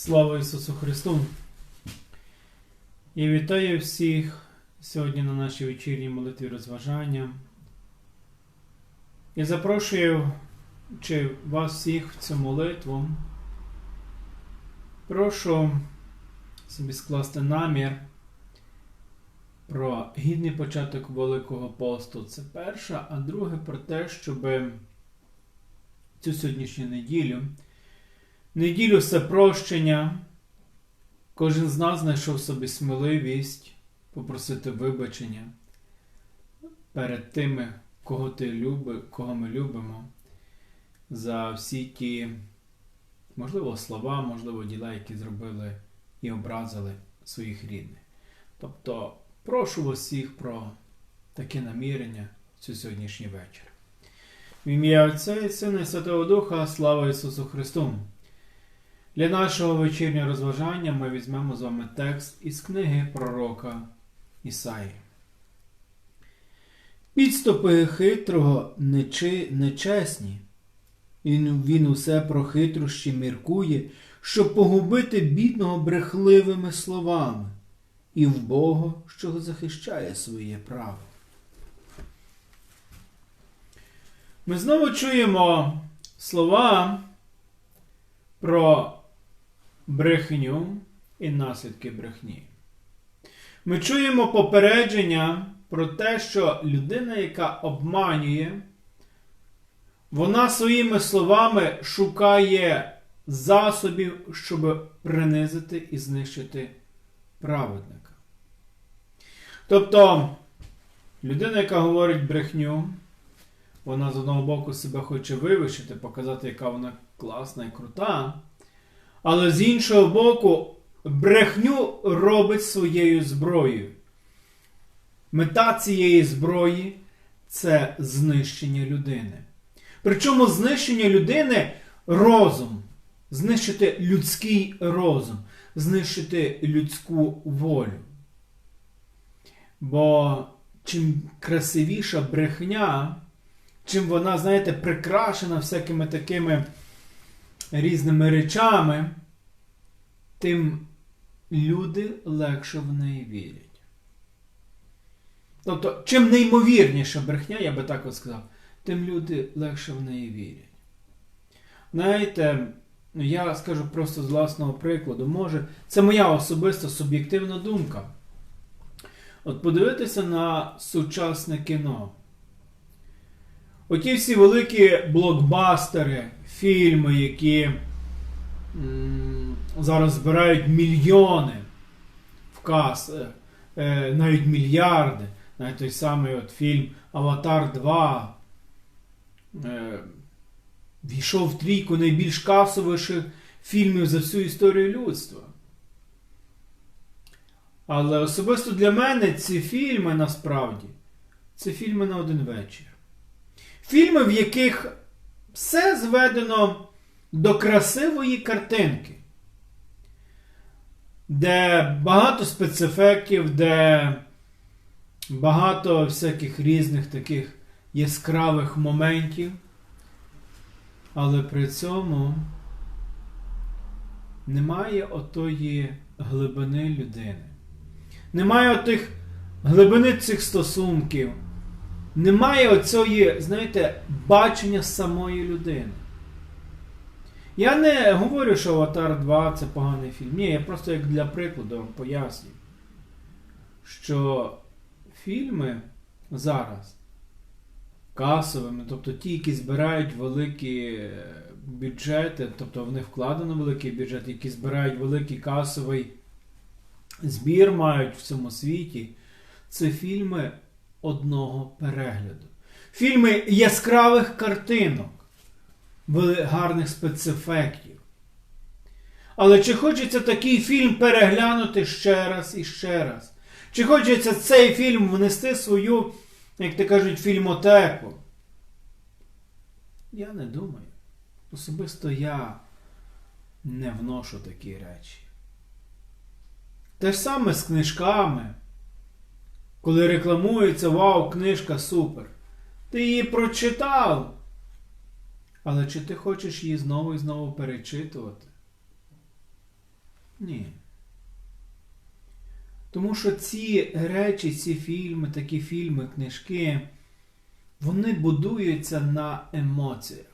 Слава Ісусу Христу! І вітаю всіх сьогодні на нашій вечірній молитві розважання. І запрошую чи вас всіх в цю молитву. Прошу собі скласти намір про гідний початок Великого посту. Це перше, а друге про те, щоб цю сьогоднішню неділю. Неділю все прощення. Кожен з нас знайшов собі сміливість попросити вибачення перед тими, кого ти люби, кого ми любимо, за всі ті, можливо, слова, можливо, діла, які зробили і образили своїх рідних. Тобто, прошу усіх про таке намірення в цю сьогоднішній вечір. В ім'я Отця і Сина і Святого Духа, слава Ісусу Христу! Для нашого вечірнього розважання ми візьмемо з вами текст із книги пророка Ісаї. Підступи хитрого нечи, нечесні. Він, він усе про хитрощі міркує, щоб погубити бідного брехливими словами і в Бога, що захищає своє право. Ми знову чуємо слова про брехню і наслідки брехні. Ми чуємо попередження про те, що людина, яка обманює, вона своїми словами шукає засобів, щоб принизити і знищити праведника. Тобто, людина, яка говорить брехню, вона з одного боку себе хоче вивищити, показати, яка вона класна і крута. Але з іншого боку, брехню робить своєю зброєю. Мета цієї зброї це знищення людини. Причому знищення людини розум, знищити людський розум, знищити людську волю. Бо чим красивіша брехня, чим вона, знаєте, прикрашена всякими такими різними речами, тим люди легше в неї вірять. Тобто, чим неймовірніша брехня, я би так от сказав, тим люди легше в неї вірять. Знаєте, я скажу просто з власного прикладу, може, це моя особиста суб'єктивна думка. От подивитися на сучасне кіно. Оті всі великі блокбастери, фільми, які зараз збирають мільйони в кас, е, навіть мільярди. Навіть той самий от фільм Аватар 2 е, війшов в трійку найбільш касовіших фільмів за всю історію людства. Але особисто для мене ці фільми насправді це фільми на один вечір. Фільми, в яких все зведено до красивої картинки, де багато спецефектів, де багато всяких різних таких яскравих моментів, але при цьому немає отої глибини людини. Немає отих глибини цих стосунків. Немає оцього, знаєте, бачення самої людини. Я не говорю, що Аватар 2 це поганий фільм. Ні, я просто як для прикладу вам пояснюю, що фільми зараз касовими, тобто ті, які збирають великі бюджети, тобто в них вкладено великий бюджет, які збирають великий касовий збір, мають в цьому світі, це фільми одного перегляду. Фільми яскравих картинок, гарних спецефектів. Але чи хочеться такий фільм переглянути ще раз і ще раз? Чи хочеться цей фільм внести свою, як то кажуть, фільмотеку? Я не думаю. Особисто я не вношу такі речі. Те ж саме з книжками. Коли рекламується вау, книжка супер. Ти її прочитав. Але чи ти хочеш її знову і знову перечитувати? Ні. Тому що ці речі, ці фільми, такі фільми, книжки, вони будуються на емоціях.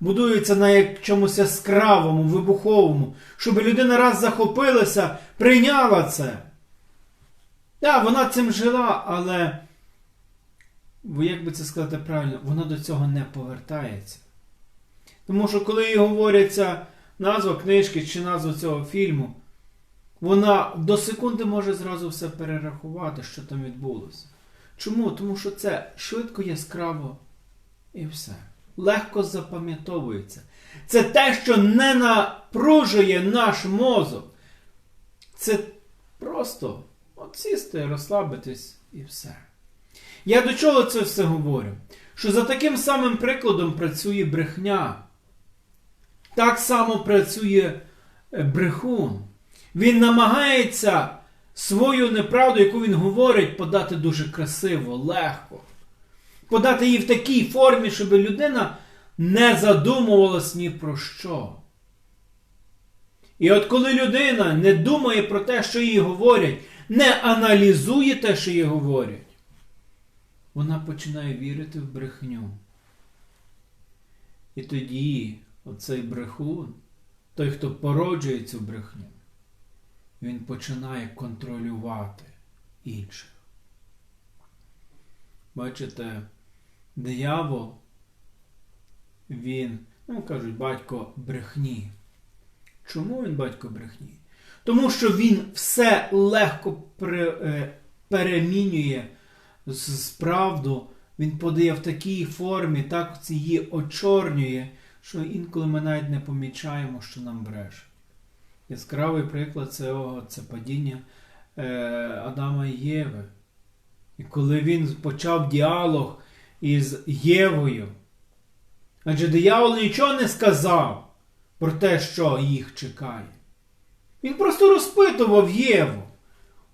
Будуються на чомусь яскравому, вибуховому, щоб людина раз захопилася, прийняла це. Так, вона цим жила, але, як би це сказати правильно, вона до цього не повертається. Тому що коли їй говориться назва книжки чи назва цього фільму, вона до секунди може зразу все перерахувати, що там відбулося. Чому? Тому що це швидко, яскраво і все. Легко запам'ятовується. Це те, що не напружує наш мозок. Це просто от сісти, розслабитись і все. Я до чого це все говорю? Що за таким самим прикладом працює брехня. Так само працює е, брехун. Він намагається свою неправду, яку він говорить, подати дуже красиво, легко. Подати її в такій формі, щоб людина не задумувалась ні про що. І от коли людина не думає про те, що їй говорять, не аналізує те, що їй говорять, вона починає вірити в брехню. І тоді оцей брехун, той, хто породжує цю брехню, він починає контролювати інших. Бачите, диявол, він, ну кажуть, батько брехні. Чому він батько брехні? Тому що він все легко е, перемінює з, правду, він подає в такій формі, так її очорнює, що інколи ми навіть не помічаємо, що нам бреше. Яскравий приклад цього це падіння е, Адама і Єви. І коли він почав діалог із Євою, адже диявол нічого не сказав про те, що їх чекає. Він просто розпитував Єву.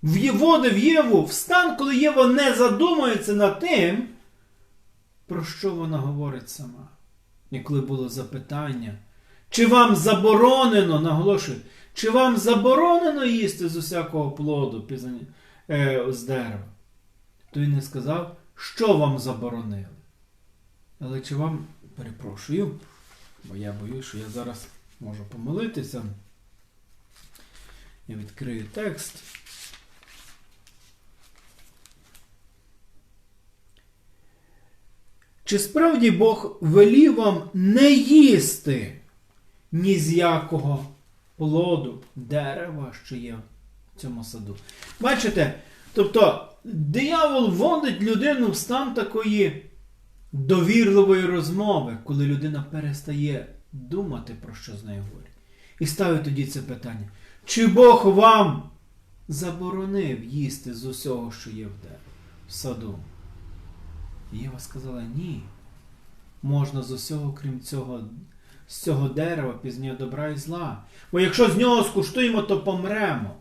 Вводив Єву в стан, коли Єва не задумується над тим, про що вона говорить сама. І коли було запитання, чи вам заборонено, наголошую, чи вам заборонено їсти з усякого плоду е, з дерева? То він не сказав, що вам заборонили. Але чи вам, перепрошую, бо я боюсь, що я зараз можу помилитися. Я відкрию текст. Чи справді Бог велів вам не їсти ні з якого плоду дерева, що є в цьому саду? Бачите? Тобто диявол вводить людину в стан такої довірливої розмови, коли людина перестає думати, про що з нею говорять. І ставить тоді це питання: чи Бог вам заборонив їсти з усього, що є в в саду? Єва сказала ні. Можна з усього, крім цього, з цього дерева пізнає добра і зла. Бо якщо з нього скуштуємо, то помремо.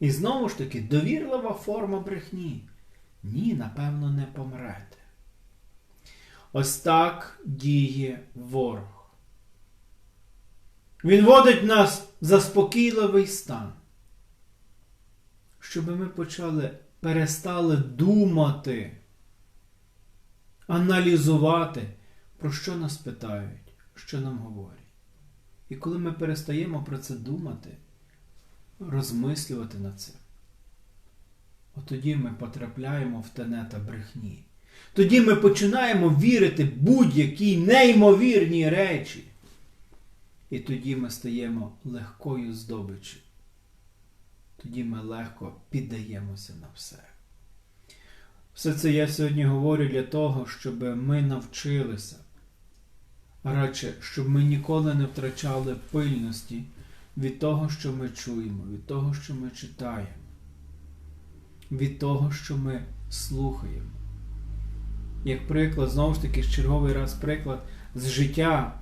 І знову ж таки, довірлива форма брехні. Ні, напевно, не помрете. Ось так діє ворог. Він водить нас в заспокійливий стан, щоб ми почали перестали думати, аналізувати, про що нас питають, що нам говорять. І коли ми перестаємо про це думати, розмислювати над цим, от тоді ми потрапляємо в тенета брехні. Тоді ми починаємо вірити будь-якій неймовірній речі. І тоді ми стаємо легкою здобиччю. Тоді ми легко піддаємося на все. Все це я сьогодні говорю для того, щоб ми навчилися, радше, щоб ми ніколи не втрачали пильності від того, що ми чуємо, від того, що ми читаємо, від того, що ми слухаємо. Як приклад, знову ж таки, черговий раз приклад з життя.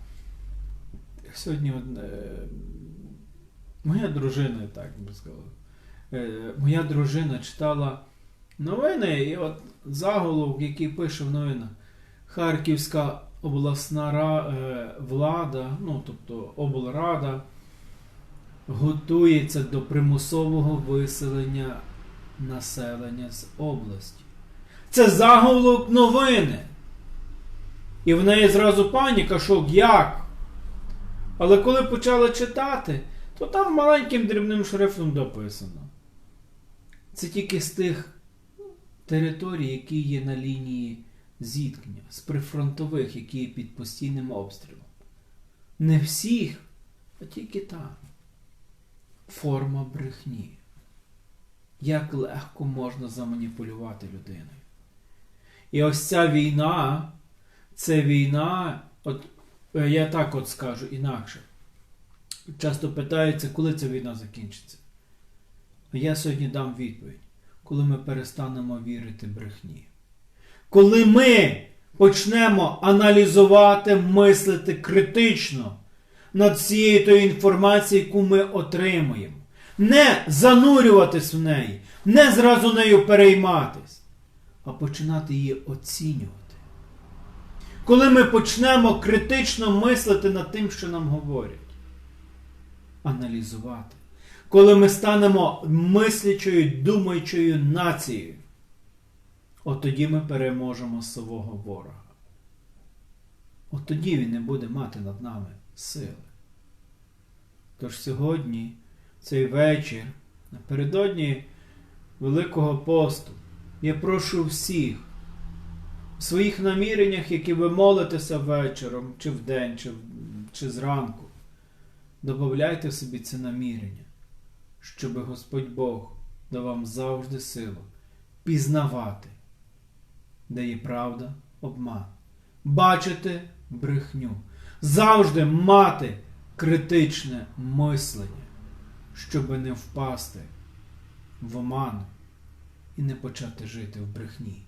Сьогодні моя дружина, так би сказав, е, моя дружина читала новини, і от заголовок, який пише в новинах, Харківська обласна е, влада, ну тобто облрада, готується до примусового виселення населення з області. Це заголовок новини. І в неї зразу паніка, що як? Але коли почали читати, то там маленьким дрібним шрифтом дописано. Це тільки з тих територій, які є на лінії зіткнення, з прифронтових, які є під постійним обстрілом. Не всіх, а тільки там. Форма брехні. Як легко можна заманіпулювати людиною. І ось ця війна, це війна, от я так от скажу інакше. Часто питаються, коли ця війна закінчиться. Я сьогодні дам відповідь, коли ми перестанемо вірити брехні. Коли ми почнемо аналізувати, мислити критично над всією тою інформацією, яку ми отримуємо. Не занурюватись в неї, не зразу нею перейматись, а починати її оцінювати. Коли ми почнемо критично мислити над тим, що нам говорять, аналізувати, коли ми станемо мислячою, думаючою нацією, от тоді ми переможемо свого ворога. От тоді він не буде мати над нами сили. Тож сьогодні, цей вечір, напередодні Великого посту, я прошу всіх у своїх наміреннях, які ви молитеся вечором, чи вдень, чи, чи зранку, додавайте собі це намірення, щоб Господь Бог дав вам завжди силу пізнавати, де є правда, обман, бачити брехню, завжди мати критичне мислення, щоб не впасти в оману і не почати жити в брехні.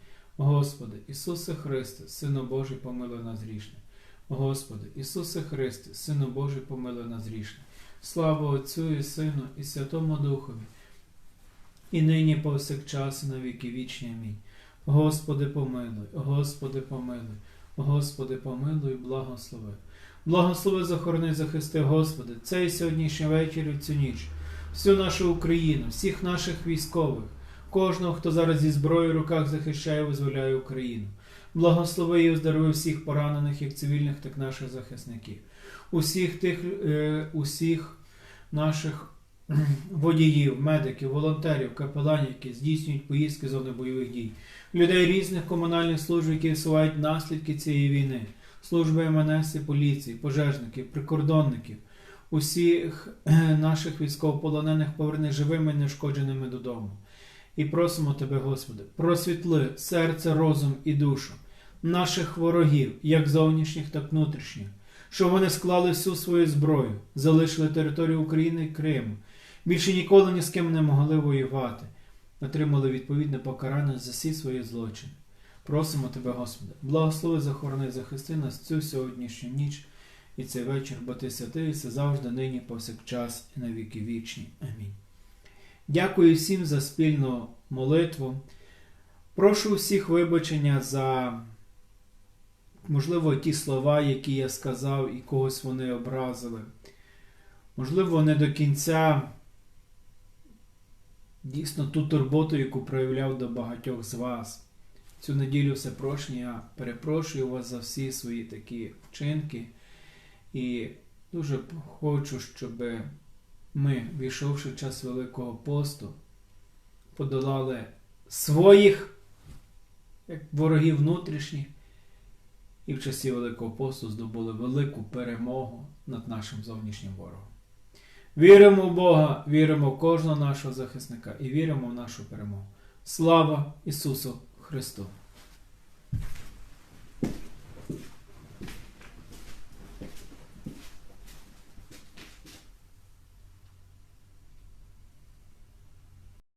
Господи, Ісусе Христе, Сину Божий, помилуй нас грішних. Господи, Ісусе Христе, Сину Божий, помилуй нас грішних. Слава Отцю і Сину, і Святому Духові, і нині повсякчас, і на віки вічні. Амінь. Господи, помилуй, Господи, помилуй, Господи, помилуй, благослови. Благослови, захорони, захисти, Господи, цей сьогоднішній вечір і цю ніч, всю нашу Україну, всіх наших військових, кожного, хто зараз зі зброєю в руках захищає визволяє Україну. Благослови і оздорови всіх поранених, як цивільних, так і наших захисників, усіх тих, е, усіх наших водіїв, медиків, волонтерів, капеланів, які здійснюють поїздки зони бойових дій, людей різних комунальних служб, які усувають наслідки цієї війни, служби МНС і поліції, пожежників, прикордонників, усіх наших військовополонених поверни живими і нешкодженими додому. І просимо Тебе, Господи, просвітли серце, розум і душу наших ворогів, як зовнішніх, так внутрішніх, щоб вони склали всю свою зброю, залишили територію України і Криму, більше ніколи ні з ким не могли воювати, отримали відповідне покарання за всі свої злочини. Просимо Тебе, Господи, благослови, захорони, захисти нас цю сьогоднішню ніч і цей вечір, бо Ти святий, все завжди, нині, повсякчас і на віки вічні. Амінь. Дякую всім за спільну молитву. Прошу всіх вибачення за, можливо, ті слова, які я сказав, і когось вони образили. Можливо, не до кінця дійсно ту турботу, яку проявляв до багатьох з вас. Цю неділю все прощення, я перепрошую вас за всі свої такі вчинки. І дуже хочу, щоб ми, війшовши в час Великого посту, подолали своїх як ворогів внутрішніх, і в часі Великого посту здобули велику перемогу над нашим зовнішнім ворогом. Віримо в Бога, віримо в кожного нашого захисника і віримо в нашу перемогу. Слава Ісусу Христу!